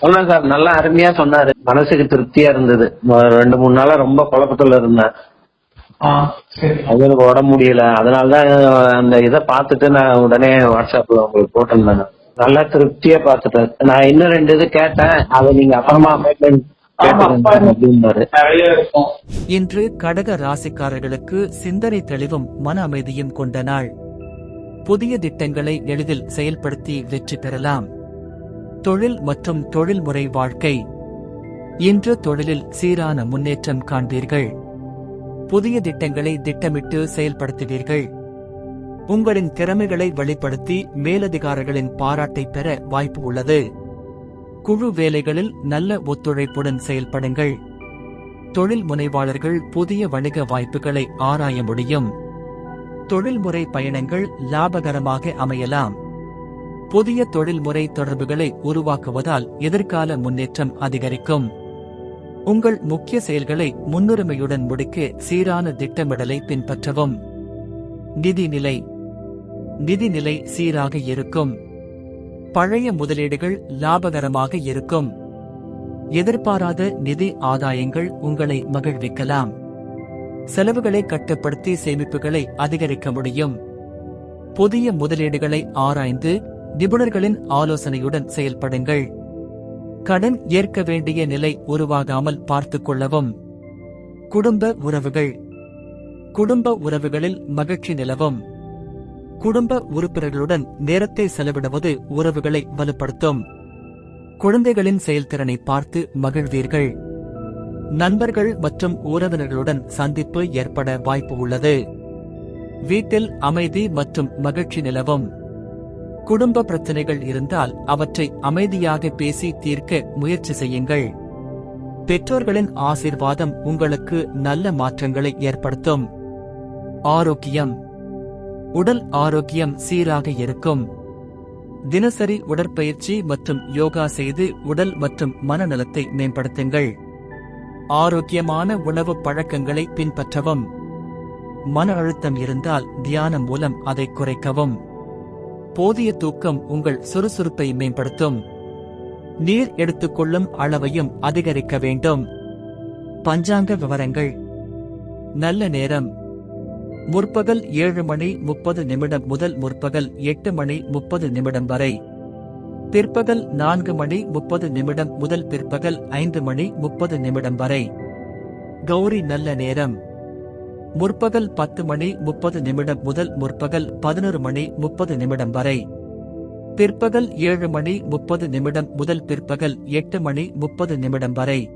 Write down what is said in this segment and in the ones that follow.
சொன்னேன் சார். நல்லா அருமையா சொன்னாரு. மனசுக்கு திருப்தியா இருந்தது. ரெண்டு மூணு நாளா ரொம்ப குழப்பத்துல இருந்தேன். ஆ சரி. அவங்களுக்கு உடம்பு முடியல. அதனாலதான் அந்த இதை பார்த்துட்டு நான் உடனே வாட்ஸ்அப்ல உங்களுக்கு போட்டிருந்தேன் நல்லா திருப்தியா பார்த்துட்டேன். நான் இன்னும் ரெண்டு இது கேட்டேன். அதை நீங்க அப்புறமா அப்பாயின்மெண்ட் ஆமா, இன்று கடக ராசிக்காரர்களுக்கு சிந்தனை தெளிவும் மன அமைதியும் கொண்ட நாள். புதிய திட்டங்களை எளிதில் செயல்படுத்தி வெற்றி பெறலாம். தொழில் மற்றும் தொழில்முறை வாழ்க்கை. இன்று தொழிலில் சீரான முன்னேற்றம் காண்பீர்கள். புதிய திட்டங்களை திட்டமிட்டு செயல்படுத்துவீர்கள். உங்களின் திறமைகளை வெளிப்படுத்தி மேலதிகாரிகளின் பாராட்டை பெற வாய்ப்பு உள்ளது. குழு வேலைகளில் நல்ல ஒத்துழைப்புடன் செயல்படுங்கள். தொழில் முனைவாளர்கள் புதிய வணிக வாய்ப்புகளை ஆராய முடியும். தொழில்முறை பயணங்கள் லாபகரமாக அமையலாம். புதிய தொழில்முறை தொடர்புகளை உருவாக்குவதால் எதிர்கால முன்னேற்றம் அதிகரிக்கும். உங்கள் முக்கிய செயல்களை முன்னுரிமையுடன் முடிக்க சீரான திட்டமிடலை பின்பற்றவும். நிதிநிலை. நிதிநிலை சீராக இருக்கும். பழைய முதலீடுகள் லாபகரமாக இருக்கும். எதிர்பாராத நிதி ஆதாயங்கள் உங்களை மகிழ்விக்கலாம். செலவுகளை கட்டுப்படுத்தி சேமிப்புகளை அதிகரிக்க முடியும். புதிய முதலீடுகளை ஆராய்ந்து நிபுணர்களின் ஆலோசனையுடன் செயல்படுங்கள். கடன் ஏற்க வேண்டிய நிலை உருவாகாமல் பார்த்துக் கொள்ளவும். குடும்ப உறவுகள். குடும்ப உறவுகளில் மகிழ்ச்சி நிலவும். குடும்ப உறுப்பினர்களுடன் நேரத்தை செலவிடுவது உறவுகளை வலுப்படுத்தும். குழந்தைகளின் செயல்திறனை பார்த்து மகிழ்வீர்கள். நண்பர்கள் மற்றும் உறவினர்களுடன் சந்திப்பு ஏற்பட வாய்ப்பு உள்ளது. வீட்டில் அமைதி மற்றும் மகிழ்ச்சி நிலவும். குடும்ப பிரச்சனைகள் இருந்தால் அவற்றை அமைதியாக பேசி தீர்க்க முயற்சி செய்யுங்கள். பெற்றோர்களின் ஆசீர்வாதம் உங்களுக்கு நல்ல மாற்றங்களை ஏற்படுத்தும். ஆரோக்கியம். உடல் ஆரோக்கியம் சீராக இருக்கும். தினசரி உடற்பயிற்சி மற்றும் யோகா செய்து உடல் மற்றும் மனநலத்தை மேம்படுத்துங்கள். ஆரோக்கியமான உணவு பழக்கங்களை பின்பற்றவும். மன அழுத்தம் இருந்தால் தியானம் மூலம் அதை குறைக்கவும். போதிய தூக்கம் உங்கள் சுறுசுறுப்பை மேம்படுத்தும். நீர் எடுத்துக்கொள்ளும் அளவையும் அதிகரிக்க வேண்டும். பஞ்சாங்க விவரங்கள். நல்ல நேரம். முற்பகல் ஏழு மணி முப்பது நிமிடம் முதல் முற்பகல் எட்டு மணி முப்பது நிமிடம் வரை. பிற்பகல் நான்கு மணி முப்பது நிமிடம் முதல் பிற்பகல் ஐந்து மணி முப்பது நிமிடம் வரை. கௌரி நல்ல நேரம். முற்பகல் பத்து மணி முப்பது நிமிடம் முதல் முற்பகல் பதினொரு மணி முப்பது நிமிடம் வரை. பிற்பகல் ஏழு மணி முப்பது நிமிடம் முதல் பிற்பகல் எட்டு மணி முப்பது நிமிடம் வரை.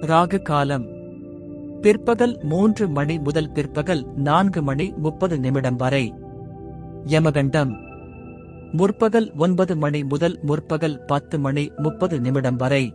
ராகு காலம். பிற்பகல் மூன்று மணி முதல் பிற்பகல் நான்கு மணி முப்பது நிமிடம் வரை. யமகண்டம். முற்பகல் ஒன்பது மணி முதல் முற்பகல் பத்து மணி முப்பது நிமிடம் வரை.